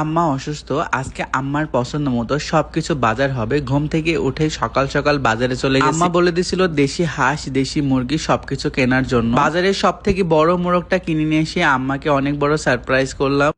আম্মা অসুস্থ আজকে আম্মার পছন্দ মতো সবকিছু বাজার হবে। ঘুম থেকে উঠে সকাল সকাল বাজারে চলে গেছে। আম্মা বলে দিছিল দেশি হাঁস দেশি মুরগি সবকিছু কেনার জন্য। বাজারে সব থেকে বড় মোরগটা কিনে নিয়ে এসে আম্মাকে অনেক বড় সারপ্রাইজ করলাম।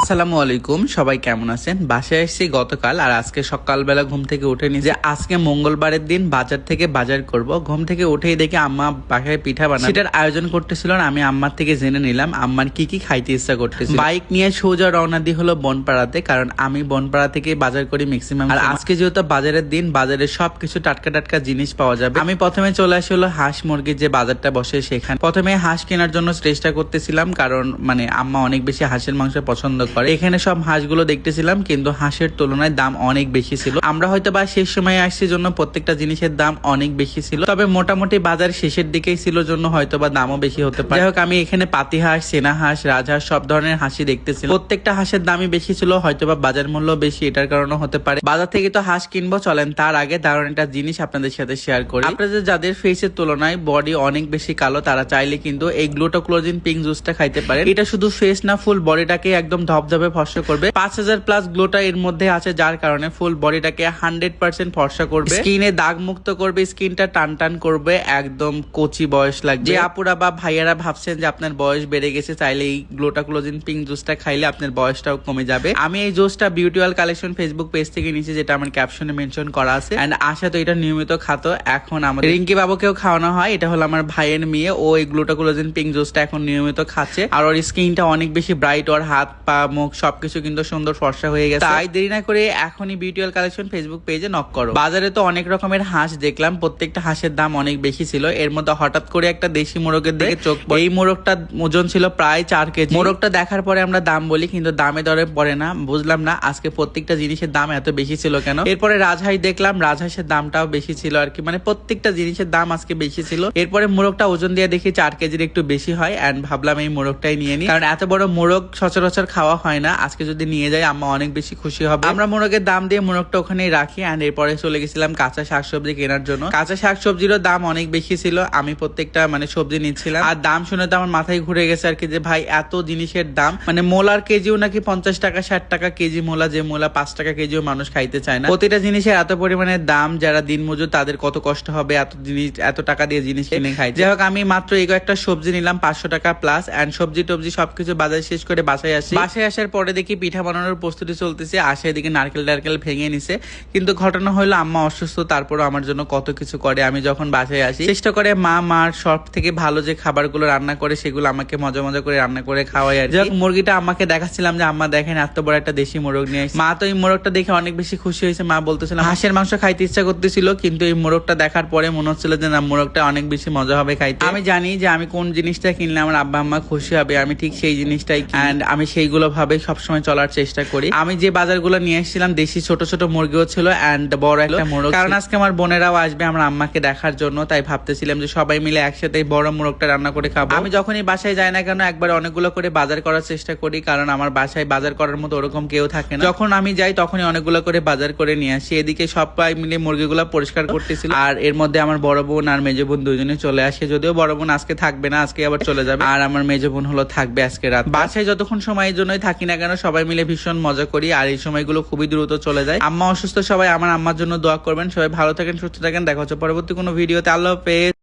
আসসালামু আলাইকুম, সবাই কেমন আছেন? বাসায় এসেছি গতকাল আর আজকে সকালবেলা ঘুম থেকে উঠে যে আজকে মঙ্গলবারের দিন বাজার থেকে বাজার করব। ঘুম থেকে উঠেই দেখি আম্মা বাসায় পিঠা বানায়। সেটার আয়োজন করতেছিল আমি আম্মার থেকে জেনে নিলাম, আম্মার কি কি খাইতে ইচ্ছা করতেছিল। বাইক নিয়ে সোজা রওনা দিয়ে হলো বনপাড়াতে, কারণ আমি বনপাড়া থেকে বাজার করি ম্যাক্সিমাম আর আজকে যেহেতু বাজারের দিন, বাজারে সবকিছু টাটকা টাটকা জিনিস পাওয়া যাবে। আমি প্রথমে চলে আসি হলো হাঁস মুরগির যে বাজারটা বসে সেখানে। প্রথমে হাঁস কেনার জন্য চেষ্টা করতেছিলাম, কারণ মানে আম্মা অনেক বেশি হাঁসের মাংস পছন্দ করে এখানে সব হাঁসগুলো দেখতেছিলাম, কিন্তু হাঁসের তুলনায় দাম অনেক বেশি ছিল। আমরা হয়তো বা শেষ সময় আসছি জন্য প্রত্যেকটা জিনিসের দাম অনেক বেশি ছিল। তবে মোটামুটি বাজার শেষের দিকেই ছিল জন্য হয়তো বা দামও বেশি হতে পারে। হোক আমি এখানে পাতি হাঁস সেনা হাঁস, রাজহাঁস, সব ধরনের হাঁসি দেখতেছিলাম। প্রত্যেকটা হাঁসের দামই বেশি ছিল হয়তো বা বাজার মূল্য বেশি, এটার কারণে হতে পারে। বাজার থেকে তো হাঁস কিনবো, চলেন তার আগে দারুণ একটা জিনিস আপনাদের সাথে শেয়ার করি। আপনাদের যাদের ফেসের তুলনায় বডি অনেক বেশি কালো, তারা চাইলে কিন্তু এই গ্লুটোক্লোজিন পিঙ্ক জুসটা খাইতে পারে এটা শুধু ফেস না ফুল বডিটাকে একদম ধপধপে ফর্সা করবে। পাঁচ হাজার প্লাস গ্লোটা এর মধ্যে আছে যার কারণে ফুল বডিটাকে হান্ড্রেড পার্সেন্ট ফর্সা করবে। স্কিনে দাগ মুক্ত করবে স্কিনটা টান টান করবে একদম কচি বয়স লাগবে। যে আপুরা বা ভাইয়ারা ভাবছেন যে আপনার বয়স বেড়ে গেছে চাইলে এই গ্লোটা ক্লোজিন পিঙ্ক জুসটা খাইলে আপনার বয়সটাও কমে যাবে। আমি এই জুসটা বিউটিওয়াল কালেকশন ফেসবুক পেজ থেকে নিয়েছি যেটা আমার ক্যাপশনে মেনশন করা আছে। এন্ড আশা তো এটা নিয়মিত খাতো। এখন আমাদের রিঙ্কি বাবুকেও খাওয়ানো হয়। এটা হলো আমার ভাইয়ের মেয়ে। ও এই গ্লুটা ক্লোজিন পিঙ্ক জুসটা এখন নিয়মিত খাচ্ছে। আর ওর স্কিনটা অনেক বেশি ব্রাইট ওর হাত পা মুখ সবকিছু কিন্তু সুন্দর ফর্সা হয়ে গেছে। তাই দেরি না করে এখনই বিউটিওয়াল কালেকশন ফেসবুক পেজে নক করো। বাজারে তো অনেক রকমের হাঁস দেখলাম প্রত্যেকটা হাঁসের দাম অনেক বেশি ছিল। এর মধ্যে হঠাৎ করে একটা দেশি মোরগের দিকে চোখ এই মোরগটা ওজন ছিল প্রায় চার কেজি। মোরগটা দেখার পরে আমরা দাম বলি কিন্তু দামে দরে পড়ে না বুঝলাম না। আজকে প্রত্যেকটা জিনিসের দাম এত বেশি ছিল কেন? এরপরে রাজহাঁস দেখলাম রাজহাঁসের দামটাও বেশি ছিল আর কি। মানে প্রত্যেকটা জিনিসের দাম আজকে বেশি ছিল। এরপরে মোরগটা ওজন দিয়ে দেখি চার কেজির একটু বেশি হয় এন্ড ভাবলাম এই মোরগটাই নিয়ে নিই। কারণ এত বড় মোরগ সচরাচর খাওয়া হয় না, আজকে যদি নিয়ে যাই, আম্মা অনেক বেশি খুশি হবে। আমরা মোরগের দাম দিয়ে মোরগটা ওখানেই রাখি এন্ড এরপরে চলে গেছিলাম কাঁচা শাকসবজি কেনার জন্য। কাঁচা শাকসবজিরও দাম অনেক বেশি ছিল, আমি প্রত্যেকটা মানে সবজি নিচ্ছিলাম। আর দাম শুনে তো আমার মাথায় ঘুরে গেছে আর কি যে, ভাই, এত জিনিসের দাম। মানে মোলার কেজিও নাকি পঞ্চাশ টাকা, ষাট টাকা কেজি মোলা, যে মোলা পাঁচ টাকা কেজিও মানুষ খাইতে চায় না। প্রতিটা জিনিসের এত পরিমাণে দাম, যারা দিন মজুর, তাদের কত কষ্ট হবে, এত জিনিস, এত টাকা দিয়ে জিনিস কিনে খাই যাই হোক, আমি মাত্র এই একটা সবজি নিলাম, পাঁচশো টাকা প্লাস এন্ড সবজি টবজি সবকিছু বাজার শেষ করে বাসায় আসি। বাসায় আসার পরে দেখি পিঠা বানানোর প্রস্তুতি চলতেছে। আসে এদিকে নারকেল টারকেল ভেঙে নিছে। কিন্তু ঘটনা হলো আম্মা অসুস্থ তারপরও আমার জন্য কত কিছু করে। আমি যখন বাসায় আসি চেষ্টা করে মা মার সব থেকে ভালো যে খাবারগুলো রান্না করে সেগুলো আমাকে মজা মজা করে রান্না করে খাওয়াই আর কি। যাই মুরগিটা আমাকে দেখাচ্ছিলাম যে আম্মা দেখেন এত বড় একটা দেশি মোরগ নিয়ে। মা তো এই মোরগটা দেখে অনেক বেশি খুশি হয়েছে। মা বলতেছিল হাঁসের মাংস খাইতে ইচ্ছা করতেছিল কিন্তু এই মোরগটা দেখার পরে মনে হচ্ছিল যে না মোরগটা অনেক বেশি মজা হবে খাইতে। আমি জানি যে আমি কোন জিনিসটা কিনলে আমার আব্বা আম্মা খুশি হবে। আমি ঠিক সেই জিনিসটাই এন্ড আমি সেইগুলো ভাবে সবসময় চলার চেষ্টা করি। আমি যে বাজারগুলো নিয়ে এসেছিলাম দেশি ছোট ছোট মুরগিও ছিল এন্ড বড় একটা মোরগ। কারণ আজকে আমার বোনেরাও আসবে আমার আম্মাকে দেখার জন্য তাই ভাবতেছিলাম যে সবাই মিলে একসাথে বড় মোরগটা রান্না করে খাব। আমি যখনই বাসায় যাই না কেন একবার অনেকগুলো করে বাজার করার চেষ্টা করি কারণ আমার বাসায় বাজার করার মতো ওরকম কেউ থাকে না। যখন আমি যাই তখনই অনেকগুলো করে বাজার করে নিয়ে আসি। এদিকে সবাই মিলে মুরগিগুলো পরিষ্কার করতেছিল। আর এর মধ্যে আমার বড় বোন আর মেজো বোন দুজনে চলে আসে। যদিও বড় বোন আজকে থাকবে না আজকে আবার চলে যাবে। আর আমার মেজো বোন হলো থাকবে আজকে রাত। বাসায় যতক্ষণ সময়ের জন্যই থাকি না কেন, সবাই মিলে ভীষণ মজা করি আর এই সময়গুলো খুবই দ্রুত চলে যায়। আম্মা অসুস্থ, সবাই আমার আম্মার জন্য দোয়া করবেন। সবাই ভালো থাকেন, সুস্থ থাকেন। দেখা হচ্ছে পরবর্তী কোনো ভিডিওতে। আল্লাহ হাফেজ।